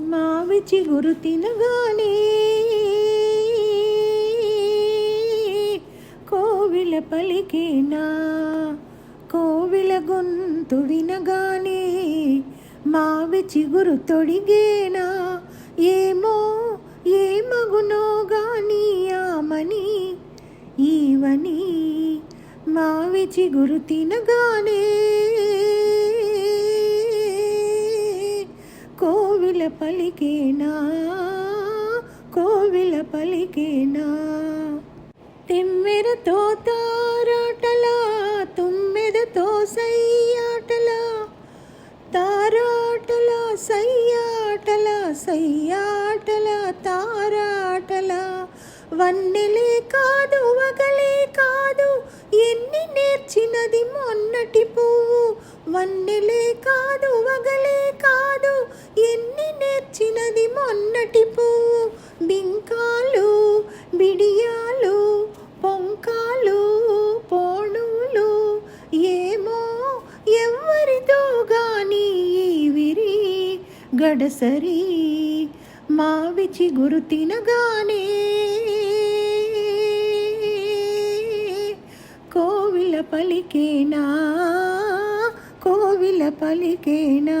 మావి చిగురు తినగానే కోవిల పలికినా? కోవిల గొంతు వినగానే మావి చిగురు తొడిగేనా? ఏమో ఏ మగునో గాని ఆమని ఈవని మావి చిగురు తినగానే కోవిల పలికేనా? కోవిల పలికేనా? తెమ్మెరతో తారాటలా తుమ్మెదతో సయ్యాటలా తారాటలా సయ్యాటలా సయ్యాటలా తారాటలా. వన్నెలే కాదు వగలే కాదు ఎన్ని నేర్చినది మొన్నటి పువ్వు. వన్నెలే మొన్నటి పువ్వు బింకాలు బిడియాలు పొంకాలు పోణులు ఏమో ఎవరితో గాని విరి గడసరి మావి చిగురు తినగానే. కోవిల పలికేనా కోవిల పలికేనా?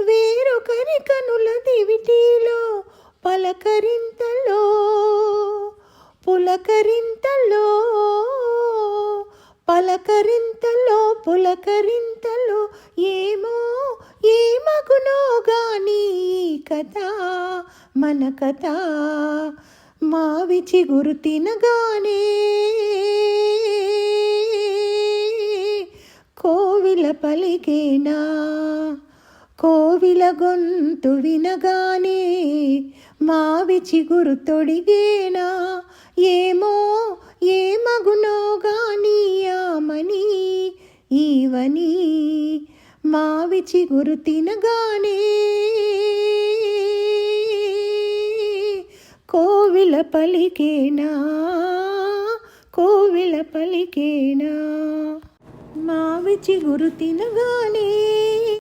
వేరొకరి కనుల దివిటీలో పలకరింతలో పులకరింతలో పలకరింతలో పులకరింతలో ఏమో ఏమగునో గాని కథ మన కథ మావి చిగురు తినగానే. కోవిల పలికేనా? కోవిల గొంతు వినగానే మావి చిగురు తొడిగేనా ఏమో ఏ మగునో గాని ఆమని ఈవని మావి చిగురు తినగానే కోవిల పలికేనా? కోవిల పలికేనా? మావి చిగురు తినగానే